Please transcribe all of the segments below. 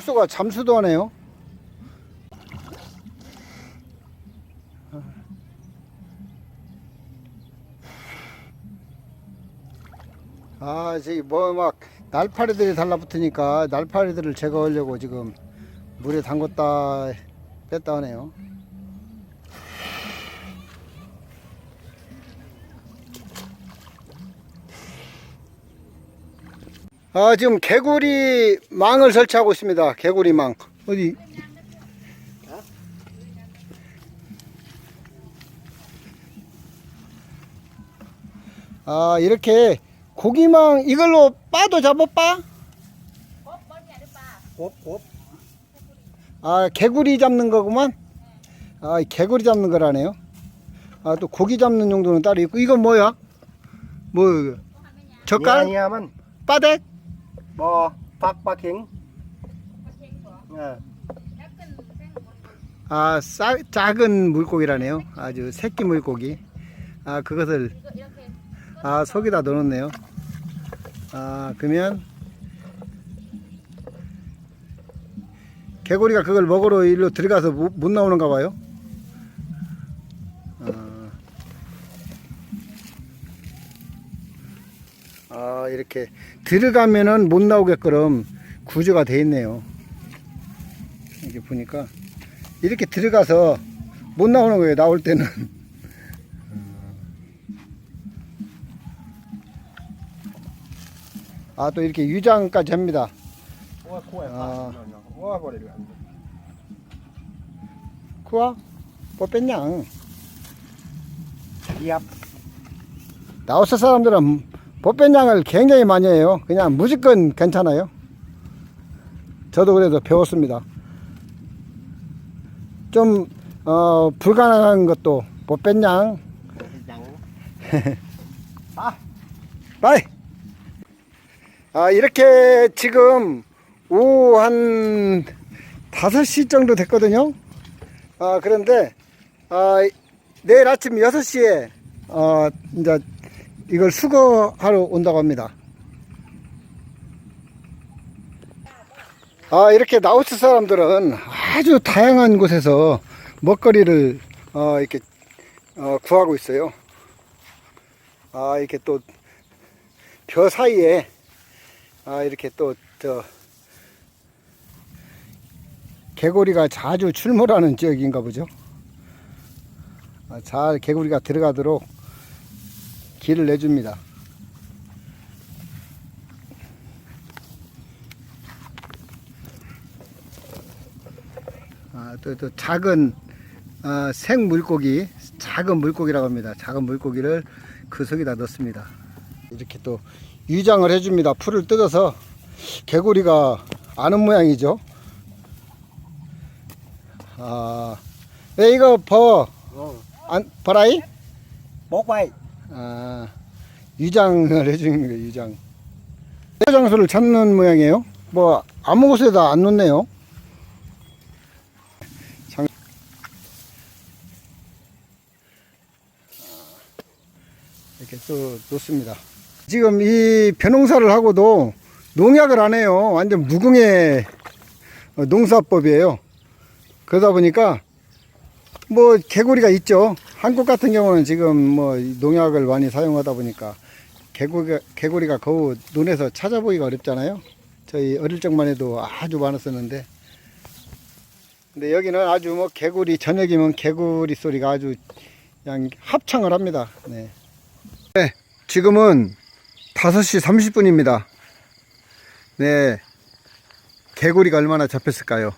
물소가 잠수도 하네요. 아, 저기 뭐 막 날파리들이 달라붙으니까 날파리들을 제거하려고 지금 물에 담궜다 뺐다 하네요. 아, 지금 개구리 망을 설치하고 있습니다. 개구리 망. 어디? 아, 이렇게 고기망 이걸로 빠도 잡아빠? 곱, 아, 개구리 잡는 거구만? 아, 개구리 잡는 거라네요. 아, 또 고기 잡는 용도는 따로 있고, 이건 뭐야? 뭐, 빠댁? 뭐. 예. 아, 싸, 작은 물고기라네요. 아주 새끼 물고기. 아, 그것을, 아, 속에다 넣어놓네요. 아, 그러면, 개구리가 그걸 먹으러 일로 들어가서 못, 못 나오는가 봐요. 이렇게 들어가면은 못 나오게끔 구조가 돼 있네요. 이렇게 보니까. 이렇게 들어가서 못 나오는 거예요. 나올 때는. 아, 또 이렇게 유장까지 합니다. 아. 쿠아? 뭐 뺐냐? 얍. 라오스 사람들은 보편양을 굉장히 많이 해요. 그냥 무조건 괜찮아요. 저도 그래도 배웠습니다. 좀, 어, 불가능한 것도 보편양. 아, 빠이! 아, 이렇게 지금 오후 한 5시 정도 됐거든요. 아, 그런데, 아, 내일 아침 6시에, 어, 이제 이걸 수거하러 온다고 합니다. 아, 이렇게 나우스 사람들은 아주 다양한 곳에서 먹거리를, 어, 이렇게, 어, 구하고 있어요. 아, 이렇게 또, 벼 사이에, 아, 이렇게 또, 저, 개구리가 자주 출몰하는 지역인가 보죠. 아, 잘 개구리가 들어가도록 길을 내줍니다. 아, 또, 또 작은 아, 생 물고기, 작은 물고기라고 합니다. 작은 물고기를 그 속에다 넣습니다. 이렇게 또 위장을 해줍니다. 풀을 뜯어서 개구리가 아는 모양이죠. 아, 네, 이거 버, 어. 안, 버라이? 먹바이. 아, 위장을 해주는 거예요, 위장. 장소를 찾는 모양이에요. 뭐, 아무 곳에다 안 놓네요. 장... 이렇게 또 놓습니다. 지금 이 벼농사를 하고도 농약을 안 해요. 완전 무궁의 어, 농사법이에요. 그러다 보니까 뭐 개구리가 있죠. 한국 같은 경우는 지금 뭐 농약을 많이 사용하다 보니까 개구리가, 개구리가 거우 눈에서 찾아보기가 어렵잖아요. 저희 어릴 적만 해도 아주 많았었는데. 근데 여기는 아주 뭐 개구리 저녁이면 개구리 소리가 아주 그냥 합창을 합니다. 네. 네, 지금은 5시 30분입니다. 네. 개구리가 얼마나 잡혔을까요?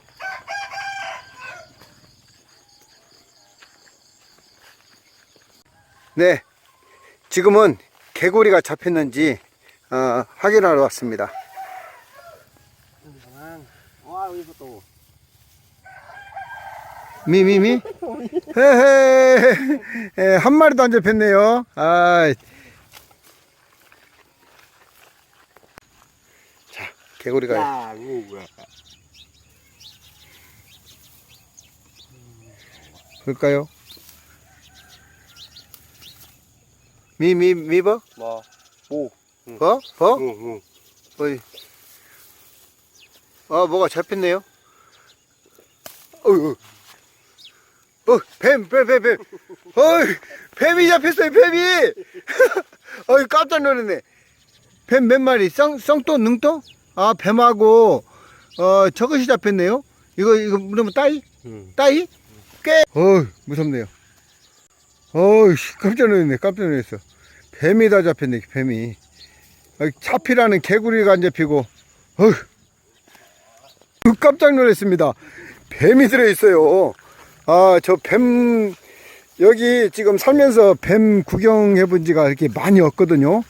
네, 지금은 개구리가 잡혔는지 어, 확인하러 왔습니다. 미미미? 헤헤, 에, 한 마리도 안 잡혔네요. 아, 자, 개구리가 야. 볼까요? 미미 미버? 뭐, 오. 버? 버? 응, 응. 어이. 아, 뭐가 잡혔네요. 어휴. 어, 뱀, 뱀, 뱀, 뱀. 어이, 뱀이 잡혔어요, 뱀이! 어이, 깜짝 놀랐네. 뱀 몇 마리? 쌍, 쌍또, 능또? 아, 뱀하고, 어, 저것이 잡혔네요. 이거, 이거, 그러면 따이? 응. 따이? 꽤, 어이, 무섭네요. 어이, 깜짝 놀랐네, 깜짝 놀랐어. 뱀이 다 잡혔네, 뱀이. 아, 차피라는 개구리가 안 잡히고, 어휴. 으, 깜짝 놀랐습니다. 뱀이 들어있어요. 아, 저 뱀, 여기 지금 살면서 뱀 구경해 본 지가 이렇게 많이 없거든요.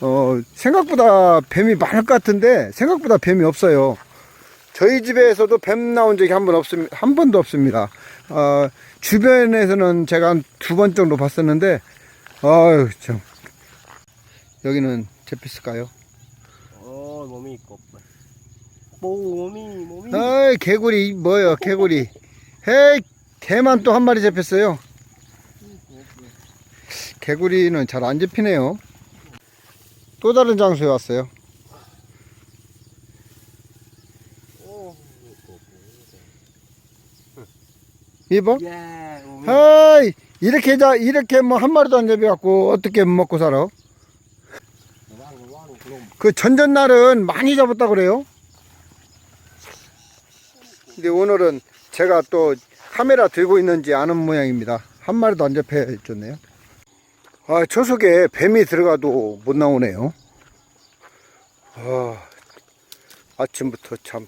어, 생각보다 뱀이 많을 것 같은데, 생각보다 뱀이 없어요. 저희 집에서도 뱀 나온 적이 한 번 없습, 한 번도 없습니다. 어, 주변에서는 제가 한 두 번 정도 봤었는데, 아유, 참. 여기는 제피스가요? 어, 몸이 있고. 몸이, 몸이. 아이 개구리 뭐예요 개구리 헤이 개만 또 한 마리 잡혔어요 개구리는 잘 안 잡히네요 또 다른 장소에 왔어요 이봐. 예. 헤이 이렇게 자 이렇게 뭐 한 마리도 안 잡혀갖고 어떻게 먹고 살아. 그 전전날은 많이 잡았다 그래요? 근데 오늘은 제가 또 카메라 들고 있는지 아는 모양입니다. 한 마리도 안 잡혀있었네요. 아, 저 속에 뱀이 들어가도 못 나오네요. 아, 아침부터 참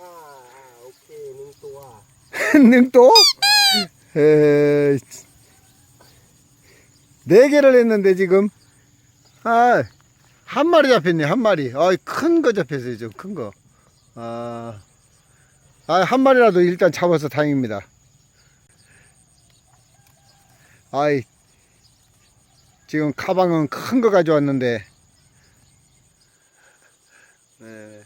아, 오케이, 능또와. 능또? 에이, 네 개를 했는데 지금 아, 한 마리 잡혔네 한 마리 아, 큰 거 잡혔어요 좀 큰거 아, 아, 한 마리라도 일단 잡아서 다행입니다 아이 지금 가방은 큰 거 가져왔는데 네.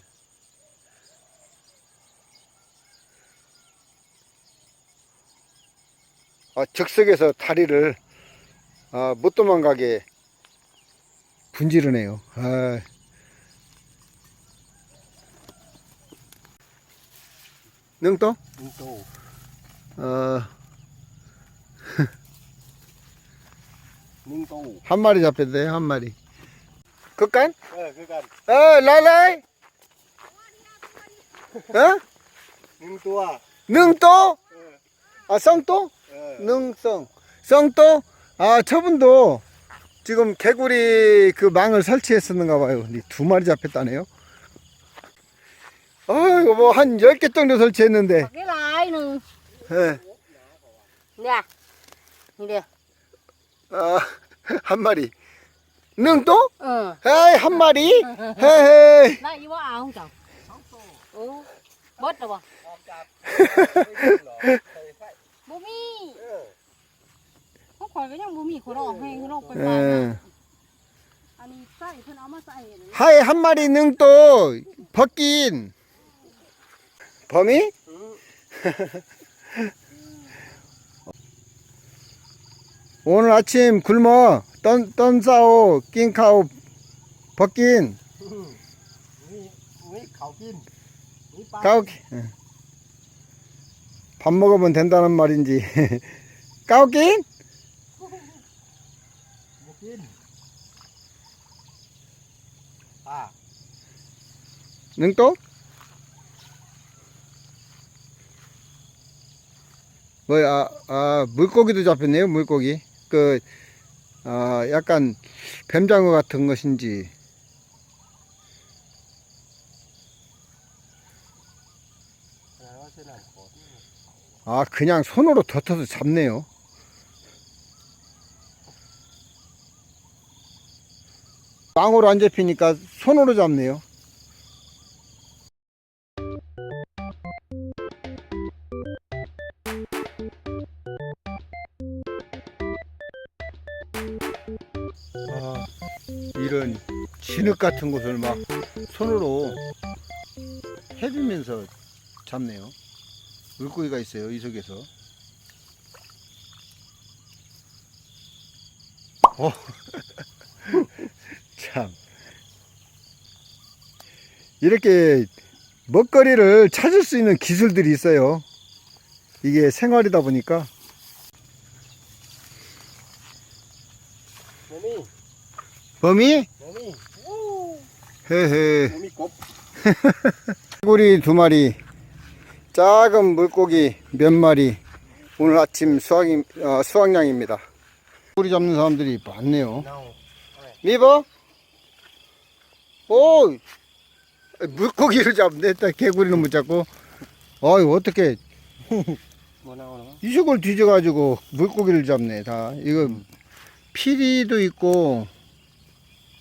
아, 즉석에서 다리를 아, 못 도망가게 분지르네요. 아, 능또? 능또. 어, 능또. 한 마리 잡혔대요, 한 마리. 끝간? 예, 그니까, 어, 라라이? 어? 능또와. 능또? 예, 아, 썽또? 예. 능성. 썽또? 아, 저분도 지금 개구리 그 망을 설치했었는가 봐요. 두 마리 잡혔다네요. 아이고, 뭐, 한 10개 정도 설치했는데, cái lại nè 예, nè nhìn đi 아, 한 마리. 능또? ờ 에이, 한 마리? 헤헤이. đây vô ao không chồng ừ bớt rồi bà của nó hay của nó phải phải 예. 아니 싸이 그 아마 싸이 하이, 한 마리 능또, 벗긴. 범이? 오늘 아침 굶어. 떤, 떤싸오, 낑카오, 벗긴. Nghĩ ba. 까오기. 밥 먹으면 된다는 말인지. 까오긴? À, 능또? 뭐야, 아, 물고기도 잡혔네요, 물고기. 그, 아, 약간 뱀장어 같은 것인지. 아, 그냥 손으로 덮어서 잡네요. 망으로 안 잡히니까 손으로 잡네요. 아, 이런 진흙 같은 곳을 막 손으로 헤비면서 잡네요. 물고기가 있어요 이 속에서. 어. 참. 이렇게 먹거리를 찾을 수 있는 기술들이 있어요. 이게 생활이다 보니까. 범이. 몸이? 우 헤헤. 몸이 곱 개구리 두 마리 작은 물고기 몇 마리 오늘 아침 수확 어, 수확량입니다. 개구리 잡는 사람들이 많네요. 미버? 오! 물고기를 잡네. 딱 개구리는 못 잡고. 어이, 어떻게, 이식을 뒤져가지고 물고기를 잡네, 다. 이거, 피리도 있고,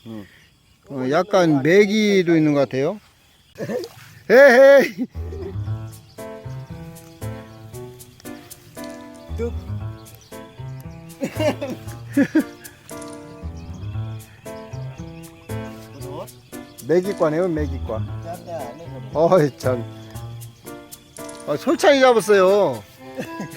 음. 어, 약간 메기도 있는 것 같아요. 에헤이! 뚝. 짠데 안 해버려 어이, 참. 아, 솔찬히 잡았어요.